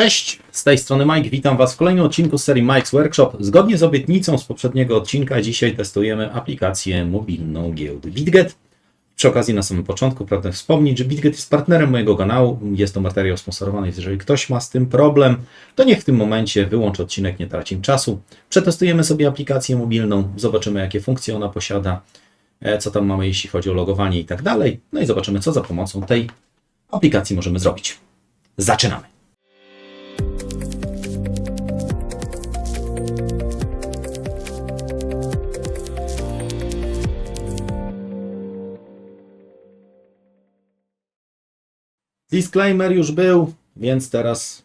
Cześć, z tej strony Mike, witam Was w kolejnym odcinku serii Mike's Workshop. Zgodnie z obietnicą z poprzedniego odcinka, dzisiaj testujemy aplikację mobilną giełdy BitGet. Przy okazji na samym początku pragnę wspomnieć, że BitGet jest partnerem mojego kanału, jest to materiał sponsorowany, jeżeli ktoś ma z tym problem, to niech w tym momencie wyłączy odcinek, nie tracimy czasu. Przetestujemy sobie aplikację mobilną, zobaczymy jakie funkcje ona posiada, e, co tam mamy jeśli chodzi o logowanie i tak dalej, no i zobaczymy co za pomocą tej aplikacji możemy zrobić. Zaczynamy! Disclaimer już był, więc teraz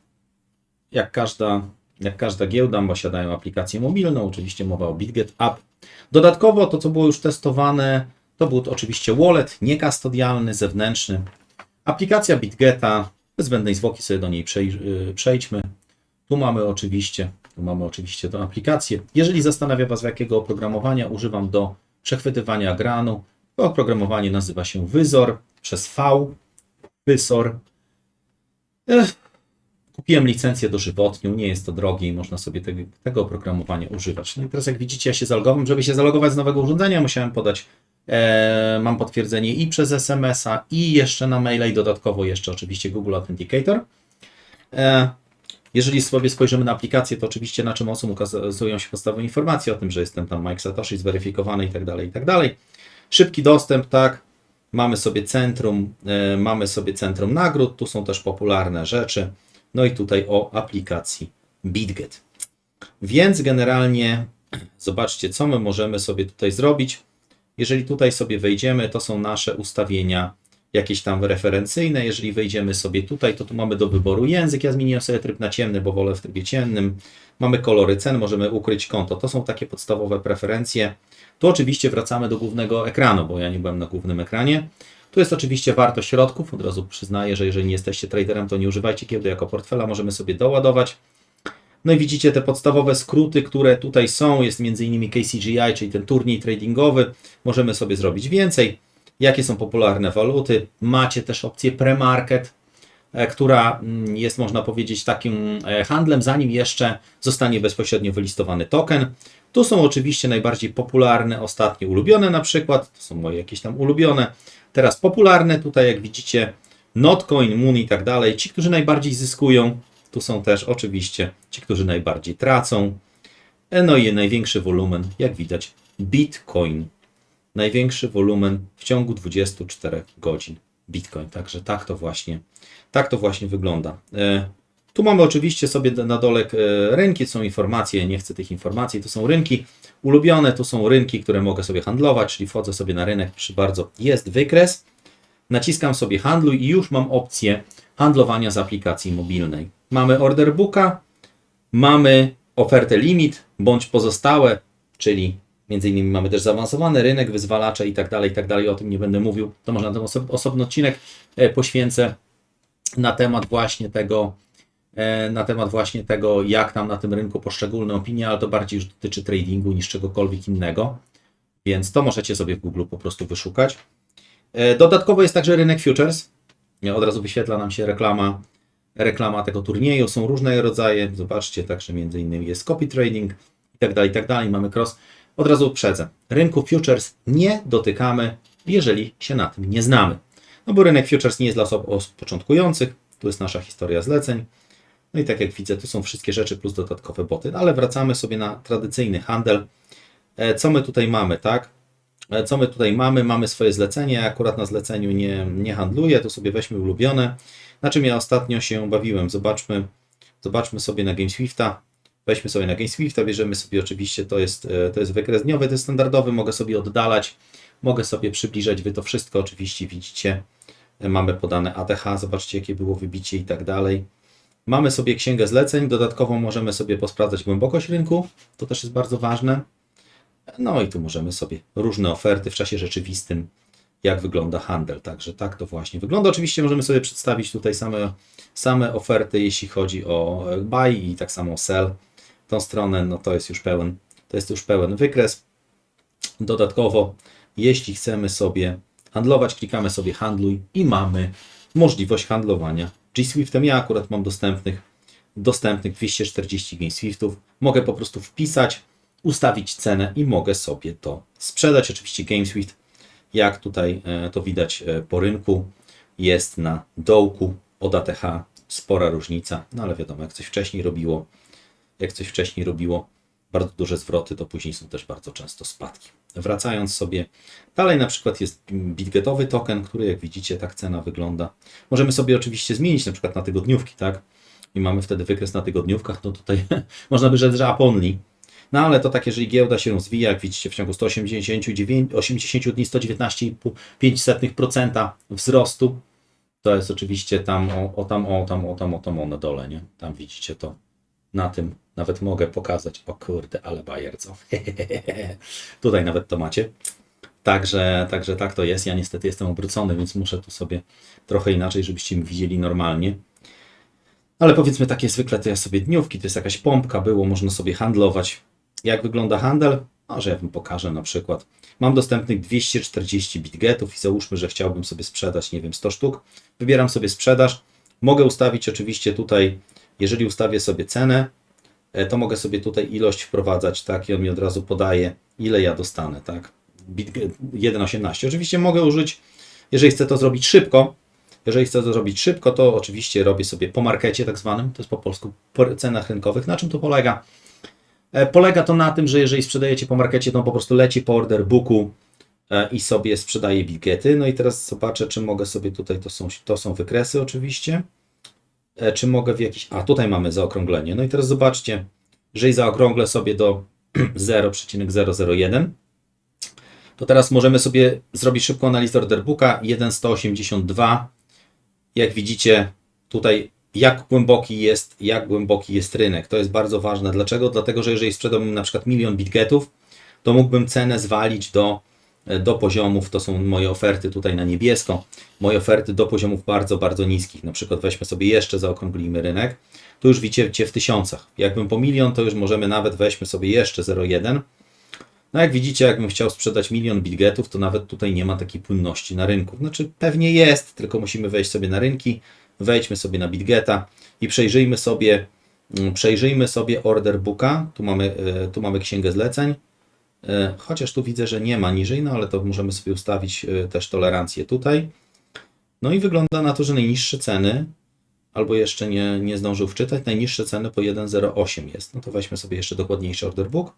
jak każda, jak każda giełda posiadają aplikację mobilną, oczywiście mowa o BitGet App. Dodatkowo to, co było już testowane, to był oczywiście wallet niekastodialny, zewnętrzny. Aplikacja BitGeta, bez zbędnej zwłoki sobie do niej yy, przejdźmy. Tu mamy oczywiście, tu mamy oczywiście tę aplikację. Jeżeli zastanawia Was, jakiego oprogramowania używam do przechwytywania granu, to oprogramowanie nazywa się Wyzor przez V. Wysor. Ech, kupiłem licencję dożywotnią, nie jest to drogie i można sobie tego, tego oprogramowania używać. No i teraz jak widzicie, ja się zalogowałem. Żeby się zalogować z nowego urządzenia, musiałem podać, e, mam potwierdzenie i przez SMS-a, i jeszcze na maila, i dodatkowo jeszcze oczywiście Google Authenticator. E, jeżeli sobie spojrzymy na aplikację, to oczywiście na czym osób ukazują się podstawowe informacje o tym, że jestem tam Mike Satoshi, zweryfikowany i tak dalej, i tak dalej. Szybki dostęp, tak, Mamy sobie centrum, e, mamy sobie centrum nagród, tu są też popularne rzeczy. No i tutaj o aplikacji BitGet. Więc generalnie zobaczcie, co my możemy sobie tutaj zrobić. Jeżeli tutaj sobie wejdziemy, to są nasze ustawienia jakieś tam referencyjne. Jeżeli wejdziemy sobie tutaj, to tu mamy do wyboru język. Ja zmieniłem sobie tryb na ciemny, bo wolę w trybie ciemnym. Mamy kolory cen, możemy ukryć konto. To są takie podstawowe preferencje. Tu oczywiście wracamy do głównego ekranu, bo ja nie byłem na głównym ekranie. Tu jest oczywiście wartość środków. Od razu przyznaję, że jeżeli nie jesteście traderem, to nie używajcie giełdy jako portfela. Możemy sobie doładować. No i widzicie te podstawowe skróty, które tutaj są. Jest m.in. KCGI, czyli ten turniej tradingowy. Możemy sobie zrobić więcej. Jakie są popularne waluty? Macie też opcję pre-market, e, która mm, jest, można powiedzieć, takim e, handlem, zanim jeszcze zostanie bezpośrednio wylistowany token. Tu są oczywiście najbardziej popularne, ostatnie ulubione na przykład, to są moje jakieś tam ulubione. Teraz popularne, tutaj jak widzicie, Notcoin, Moon i tak dalej. Ci, którzy najbardziej zyskują, tu są też oczywiście ci, którzy najbardziej tracą. E, No i największy wolumen, jak widać, Bitcoin. Największy wolumen w ciągu 24 godzin. Bitcoin. Także tak to właśnie, tak to właśnie wygląda. E, tu mamy oczywiście sobie na dole e, rynki, są informacje, nie chcę tych informacji, to są rynki ulubione, to są rynki, które mogę sobie handlować, czyli wchodzę sobie na rynek, przy bardzo jest wykres, naciskam sobie handluj i już mam opcję handlowania z aplikacji mobilnej. Mamy order booka, mamy ofertę limit bądź pozostałe, czyli między innymi mamy też zaawansowany rynek, wyzwalacze i tak dalej, i tak dalej, o tym nie będę mówił, to można ten oso- osobny odcinek e, poświęcę na temat właśnie tego, e, na temat właśnie tego, jak tam na tym rynku poszczególne opinie, ale to bardziej już dotyczy tradingu niż czegokolwiek innego. Więc to możecie sobie w Google po prostu wyszukać. E, Dodatkowo jest także rynek futures. Od razu wyświetla nam się reklama, reklama tego turnieju. Są różne rodzaje. Zobaczcie, także między innymi jest copy trading i tak dalej, i tak dalej. Mamy cross. Od razu uprzedzę. Rynku futures nie dotykamy, jeżeli się na tym nie znamy. No bo rynek futures nie jest dla osób początkujących. Tu jest nasza historia zleceń. No i tak jak widzę, tu są wszystkie rzeczy plus dodatkowe boty. Ale wracamy sobie na tradycyjny handel. E, Co my tutaj mamy, tak? E, Co my tutaj mamy? Mamy swoje zlecenie. Akurat na zleceniu nie, nie handluję, to sobie weźmy ulubione. Na czym ja ostatnio się bawiłem? Zobaczmy, zobaczmy sobie na GameSwifta. Weźmy sobie na GameSwifta, bierzemy sobie oczywiście, to jest, e, to jest wykres dniowy, to jest standardowy, mogę sobie oddalać, mogę sobie przybliżać, wy to wszystko oczywiście widzicie. E, Mamy podane ATH, zobaczcie jakie było wybicie i tak dalej. Mamy sobie księgę zleceń, dodatkowo możemy sobie posprawdzać głębokość rynku, to też jest bardzo ważne. No i tu możemy sobie różne oferty w czasie rzeczywistym, jak wygląda handel. Także tak to właśnie wygląda. Oczywiście możemy sobie przedstawić tutaj same, same oferty, jeśli chodzi o e, buy i tak samo sell. Tą stronę, no to jest już pełen, to jest już pełen wykres. Dodatkowo, jeśli chcemy sobie handlować, klikamy sobie handluj i mamy możliwość handlowania G Swiftem. Ja akurat mam dostępnych dostępnych 240 Game Swiftów. Mogę po prostu wpisać, ustawić cenę i mogę sobie to sprzedać. Oczywiście Game Swift, jak tutaj e, to widać e, po rynku, jest na dołku od ATH. Spora różnica, no ale wiadomo, jak coś wcześniej robiło, jak coś wcześniej robiło bardzo duże zwroty, to później są też bardzo często spadki. Wracając sobie, dalej na przykład jest bitgetowy token, który jak widzicie tak cena wygląda. Możemy sobie oczywiście zmienić na przykład na tygodniówki, tak? I mamy wtedy wykres na tygodniówkach, no tutaj można by rzec, że up only. No ale to tak, jeżeli giełda się rozwija, jak widzicie w ciągu 189, 80 dni 119,5% wzrostu, to jest oczywiście tam, o, o tam, o tam, o tam, o tam, o na dole, nie? Tam widzicie to na tym nawet mogę pokazać. O kurde, ale bajerco. Tutaj nawet to macie. Także, także tak to jest. Ja niestety jestem obrócony, więc muszę tu sobie trochę inaczej, żebyście mi widzieli normalnie. Ale powiedzmy takie zwykle to ja sobie dniówki, to jest jakaś pompka, było, można sobie handlować. Jak wygląda handel? Może ja wam pokażę na przykład. Mam dostępnych 240 bitgetów i załóżmy, że chciałbym sobie sprzedać, nie wiem, 100 sztuk. Wybieram sobie sprzedaż. Mogę ustawić oczywiście tutaj, jeżeli ustawię sobie cenę, e, to mogę sobie tutaj ilość wprowadzać, tak, i on mi od razu podaje, ile ja dostanę, tak. Bitget 1,18. Oczywiście mogę użyć, jeżeli chcę to zrobić szybko, jeżeli chcę to zrobić szybko, to oczywiście robię sobie po markecie tak zwanym, to jest po polsku po cenach rynkowych. Na czym to polega? E, Polega to na tym, że jeżeli sprzedajecie po markecie, to po prostu leci po order booku e, i sobie sprzedaje bilgety. No i teraz zobaczę, czy mogę sobie tutaj, to są, to są wykresy oczywiście, czy mogę w jakiś, a tutaj mamy zaokrąglenie. No i teraz zobaczcie, jeżeli zaokrąglę sobie do 0,001, to teraz możemy sobie zrobić szybką analizę order booka 1,182. Jak widzicie tutaj jak głęboki jest, jak głęboki jest rynek. To jest bardzo ważne. Dlaczego? Dlatego, że jeżeli sprzedałbym na przykład milion bitgetów, to mógłbym cenę zwalić do, do poziomów, to są moje oferty tutaj na niebiesko, moje oferty do poziomów bardzo, bardzo niskich. Na przykład weźmy sobie jeszcze, zaokrąglimy rynek, to już widzicie w tysiącach. Jakbym po milion, to już możemy nawet weźmy sobie jeszcze 0,1. No jak widzicie, jakbym chciał sprzedać milion bitgetów, to nawet tutaj nie ma takiej płynności na rynku. Znaczy pewnie jest, tylko musimy wejść sobie na rynki, wejdźmy sobie na Bitgeta i przejrzyjmy sobie, mm, przejrzyjmy sobie order booka. Tu mamy, e, tu mamy księgę zleceń. E, Chociaż tu widzę, że nie ma niżej, no ale to możemy sobie ustawić e, też tolerancję tutaj. No i wygląda na to, że najniższe ceny, albo jeszcze nie, nie zdążył wczytać, najniższe ceny po 1,08 jest. No to weźmy sobie jeszcze dokładniejszy order book.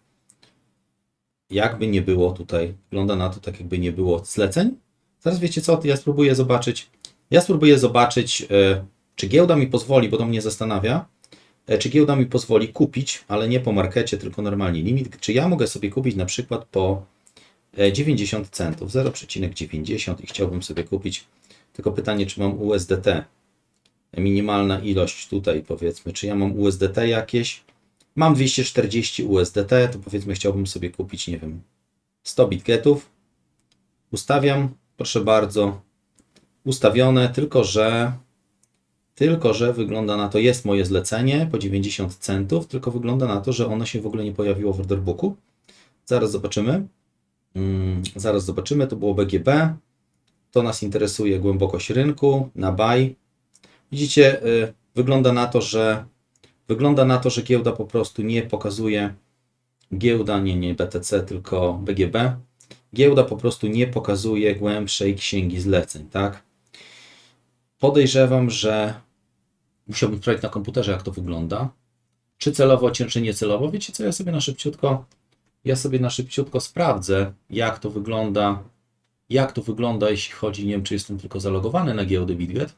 Jakby nie było tutaj, wygląda na to tak jakby nie było zleceń. Zaraz wiecie co, ja spróbuję zobaczyć, ja spróbuję zobaczyć, e, czy giełda mi pozwoli, bo to mnie zastanawia, czy giełda mi pozwoli kupić, ale nie po markecie, tylko normalnie limit, czy ja mogę sobie kupić na przykład po e, 90 centów, 0,90 i chciałbym sobie kupić, tylko pytanie, czy mam USDT, minimalna ilość tutaj powiedzmy, czy ja mam USDT jakieś, mam 240 USDT, to powiedzmy chciałbym sobie kupić, nie wiem, 100 bitgetów, ustawiam, proszę bardzo, ustawione, tylko że tylko że wygląda na to, jest moje zlecenie po 90 centów, tylko wygląda na to, że ono się w ogóle nie pojawiło w order booku. Zaraz zobaczymy. Mm, zaraz zobaczymy, to było BGB. To nas interesuje głębokość rynku na buy. Widzicie, y, wygląda na to, że wygląda na to, że giełda po prostu nie pokazuje giełda, nie, nie BTC, tylko BGB. Giełda po prostu nie pokazuje głębszej księgi zleceń, tak? Podejrzewam, że musiałbym sprawdzić na komputerze, jak to wygląda. Czy celowo, czy, czy niecelowo. Wiecie co, ja sobie na szybciutko, ja sobie na szybciutko sprawdzę, jak to wygląda, jak to wygląda, jeśli chodzi, nie wiem, czy jestem tylko zalogowany na giełdę Bitget.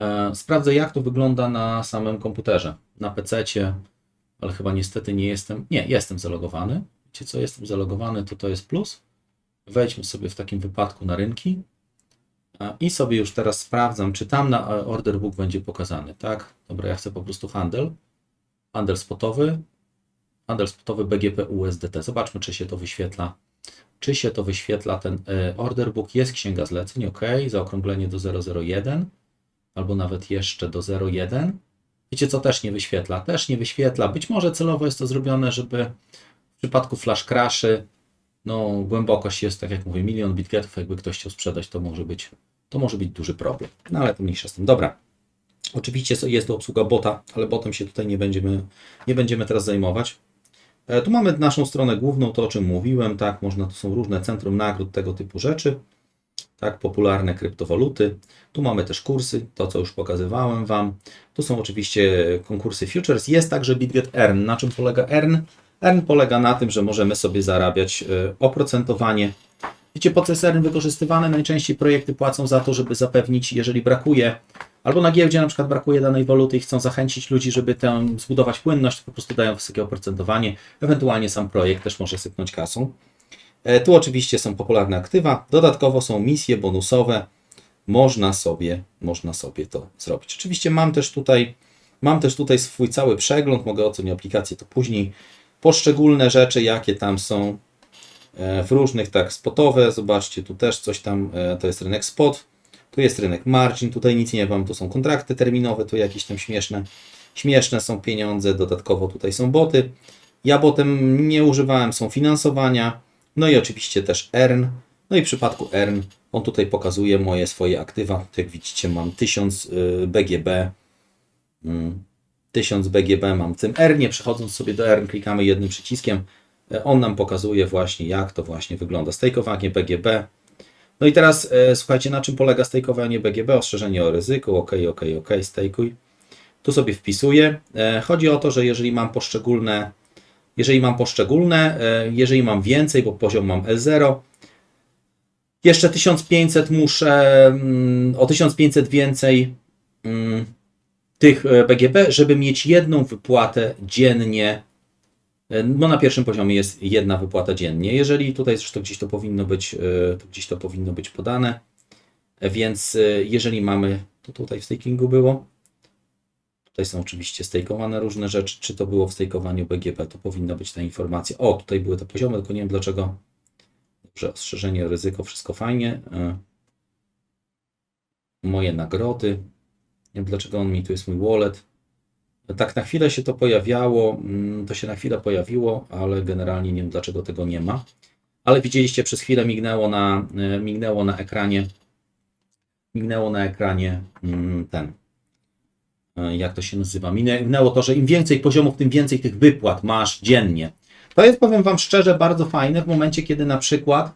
E, sprawdzę, jak to wygląda na samym komputerze, na PC-cie, ale chyba niestety nie jestem, nie, jestem zalogowany. Wiecie co, jestem zalogowany, to to jest plus. Wejdźmy sobie w takim wypadku na rynki. I sobie już teraz sprawdzam, czy tam na e, order book będzie pokazany, tak? Dobra, ja chcę po prostu handel. Handel spotowy. Handel spotowy BGP USDT. Zobaczmy, czy się to wyświetla. Czy się to wyświetla ten e, order book? Jest księga zleceń, ok. Zaokrąglenie do 001 albo nawet jeszcze do 01. Wiecie, co też nie wyświetla? Też nie wyświetla. Być może celowo jest to zrobione, żeby w przypadku flash crashy no, głębokość jest, tak jak mówię, milion bitgetów. Jakby ktoś chciał sprzedać, to może być, to może być duży problem. No ale to mniejsza z tym. Dobra. Oczywiście jest to obsługa bota, ale botem się tutaj nie będziemy, nie będziemy teraz zajmować. E, Tu mamy naszą stronę główną, to o czym mówiłem, tak, można, to są różne centrum nagród, tego typu rzeczy, tak, popularne kryptowaluty. Tu mamy też kursy, to co już pokazywałem Wam. Tu są oczywiście konkursy futures, jest także BitGet Earn. Na czym polega Earn? Earn polega na tym, że możemy sobie zarabiać e, oprocentowanie. Wiecie, jest Earn wykorzystywany? Najczęściej projekty płacą za to, żeby zapewnić, jeżeli brakuje Albo na giełdzie na przykład brakuje danej waluty i chcą zachęcić ludzi, żeby tę zbudować płynność, po prostu dają wysokie oprocentowanie. Ewentualnie sam projekt też może sypnąć kasą. E, Tu oczywiście są popularne aktywa. Dodatkowo są misje bonusowe. Można sobie, można sobie to zrobić. Oczywiście mam też tutaj, mam też tutaj swój cały przegląd. Mogę ocenić aplikację to później. Poszczególne rzeczy, jakie tam są e, w różnych, tak, spotowe. Zobaczcie, tu też coś tam, e, to jest rynek spot. Tu jest rynek margin, tutaj nic nie mam, tu są kontrakty terminowe, tu jakieś tam śmieszne, śmieszne są pieniądze, dodatkowo tutaj są boty. Ja botem nie używałem, są finansowania, no i oczywiście też earn. No i w przypadku earn, on tutaj pokazuje moje swoje aktywa. Jak widzicie mam 1000 y, BGB, mm, 1000 BGB mam w tym earnie, przechodząc sobie do earn klikamy jednym przyciskiem, e, on nam pokazuje właśnie jak to właśnie wygląda. Stakeowanie BGB, no i teraz e, słuchajcie, na czym polega stakeowanie BGB? Ostrzeżenie o ryzyku, ok, ok, ok, stejkuj. Tu sobie wpisuję. E, chodzi o to, że jeżeli mam poszczególne, jeżeli mam poszczególne, e, jeżeli mam więcej, bo poziom mam L0, jeszcze 1500 muszę, mm, o 1500 więcej mm, tych e, BGB, żeby mieć jedną wypłatę dziennie no na pierwszym poziomie jest jedna wypłata dziennie. Jeżeli tutaj zresztą gdzieś to powinno być, e, to gdzieś to powinno być podane. Więc e, jeżeli mamy, to tutaj w stakingu było. Tutaj są oczywiście stakeowane różne rzeczy. Czy to było w stakowaniu BGP, to powinna być ta informacja. O, tutaj były te poziomy, tylko nie wiem dlaczego. Dobrze, ostrzeżenie, ryzyko, wszystko fajnie. E, Moje nagrody. Nie wiem dlaczego on mi tu jest mój wallet. Tak, na chwilę się to pojawiało, mm, to się na chwilę pojawiło, ale generalnie nie wiem dlaczego tego nie ma. Ale widzieliście, przez chwilę mignęło na, e, mignęło na ekranie, mignęło na ekranie mm, ten, e, jak to się nazywa, mignęło to, że im więcej poziomów, tym więcej tych wypłat masz dziennie. To jest, powiem Wam szczerze, bardzo fajne w momencie, kiedy na przykład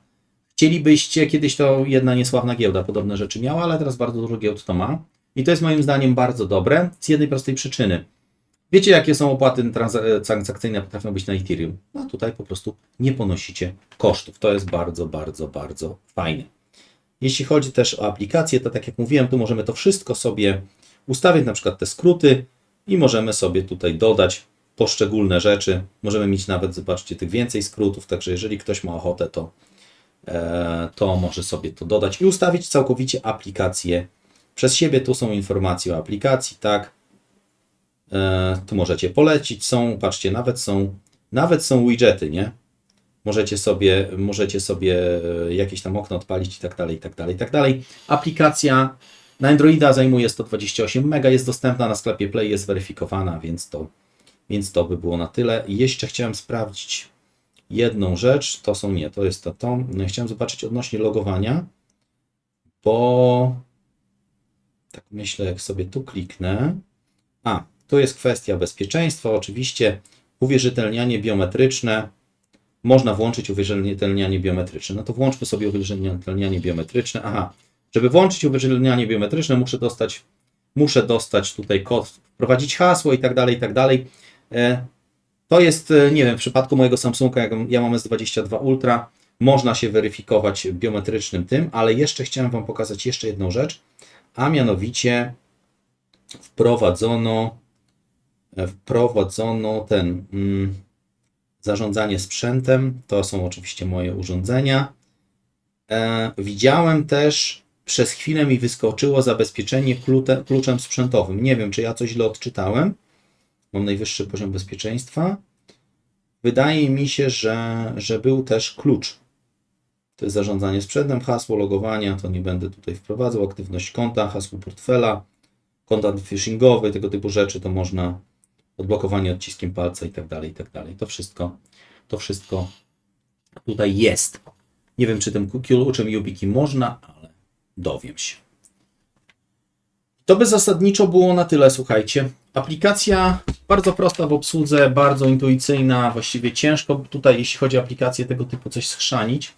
chcielibyście, kiedyś to jedna niesławna giełda podobne rzeczy miała, ale teraz bardzo dużo giełd to ma. I to jest moim zdaniem bardzo dobre z jednej prostej przyczyny. Wiecie, jakie są opłaty transa- transakcyjne potrafią być na Ethereum? No tutaj po prostu nie ponosicie kosztów. To jest bardzo, bardzo, bardzo fajne. Jeśli chodzi też o aplikację, to tak jak mówiłem, tu możemy to wszystko sobie ustawić, na przykład te skróty i możemy sobie tutaj dodać poszczególne rzeczy. Możemy mieć nawet, zobaczcie, tych więcej skrótów, także jeżeli ktoś ma ochotę, to, e, to może sobie to dodać i ustawić całkowicie aplikację przez siebie. Tu są informacje o aplikacji, tak, E, tu możecie polecić, są, patrzcie, nawet są, nawet są widgety, nie? Możecie sobie, możecie sobie e, jakieś tam okno odpalić i tak dalej, i tak dalej, i tak dalej. Aplikacja na Androida zajmuje 128 MB, jest dostępna na sklepie Play, jest weryfikowana, więc to, więc to by było na tyle. I jeszcze chciałem sprawdzić jedną rzecz, to są nie, to jest to, to. No, chciałem zobaczyć odnośnie logowania, bo tak myślę, jak sobie tu kliknę. A, to jest kwestia bezpieczeństwa, oczywiście uwierzytelnianie biometryczne. Można włączyć uwierzytelnianie biometryczne. No to włączmy sobie uwierzytelnianie biometryczne. Aha, żeby włączyć uwierzytelnianie biometryczne, muszę dostać, muszę dostać tutaj kod, wprowadzić hasło i tak dalej, i tak dalej. E, To jest, e, nie wiem, w przypadku mojego Samsunga, jak ja mam S22 Ultra, można się weryfikować biometrycznym tym, ale jeszcze chciałem Wam pokazać jeszcze jedną rzecz, a mianowicie wprowadzono wprowadzono ten mm, zarządzanie sprzętem. To są oczywiście moje urządzenia. E, widziałem też, przez chwilę mi wyskoczyło zabezpieczenie klute, kluczem sprzętowym. Nie wiem, czy ja coś źle odczytałem. Mam najwyższy poziom bezpieczeństwa. Wydaje mi się, że, że był też klucz. To jest zarządzanie sprzętem, hasło logowania, to nie będę tutaj wprowadzał, aktywność konta, hasło portfela, konta phishingowe, tego typu rzeczy to można odblokowanie odciskiem palca i tak dalej, i tak dalej. To wszystko, to wszystko tutaj jest. Nie wiem, czy tym kluczem YubiKey można, ale dowiem się. To by zasadniczo było na tyle, słuchajcie. Aplikacja bardzo prosta w obsłudze, bardzo intuicyjna, właściwie ciężko tutaj, jeśli chodzi o aplikację tego typu, coś schrzanić.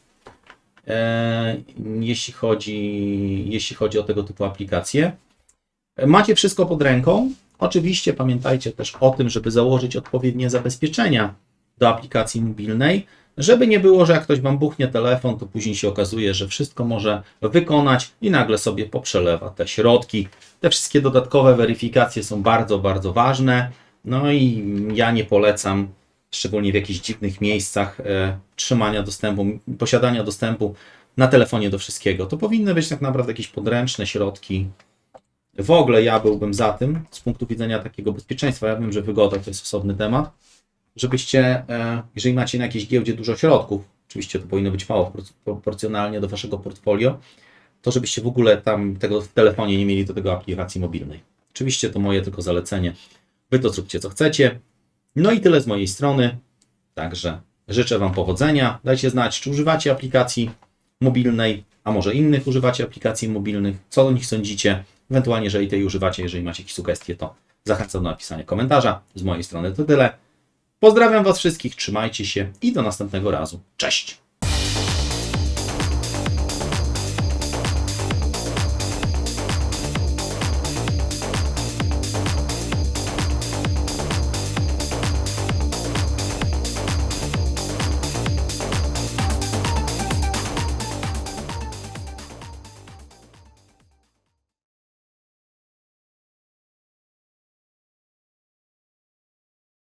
E, jeśli, chodzi, jeśli chodzi o tego typu aplikacje. Macie wszystko pod ręką. Oczywiście pamiętajcie też o tym, żeby założyć odpowiednie zabezpieczenia do aplikacji mobilnej, żeby nie było, że jak ktoś wam buchnie telefon, to później się okazuje, że wszystko może wykonać i nagle sobie poprzelewa te środki. Te wszystkie dodatkowe weryfikacje są bardzo, bardzo ważne. No i ja nie polecam, szczególnie w jakichś dziwnych miejscach, e, trzymania dostępu, posiadania dostępu na telefonie do wszystkiego. To powinny być tak naprawdę jakieś podręczne środki. W ogóle ja byłbym za tym z punktu widzenia takiego bezpieczeństwa. Ja wiem, że wygoda to jest osobny temat żebyście, e, jeżeli macie na jakiejś giełdzie dużo środków, oczywiście to powinno być mało propor- proporcjonalnie do waszego portfolio, to żebyście w ogóle tam tego w telefonie nie mieli do tego aplikacji mobilnej. Oczywiście to moje tylko zalecenie. Wy to zróbcie co chcecie. No i tyle z mojej strony. Także życzę Wam powodzenia. Dajcie znać, czy używacie aplikacji mobilnej, a może innych używacie aplikacji mobilnych, co o nich sądzicie. Ewentualnie, jeżeli tej używacie, jeżeli macie jakieś sugestie, to zachęcam do napisania komentarza. Z mojej strony to tyle. Pozdrawiam Was wszystkich, trzymajcie się i do następnego razu. Cześć!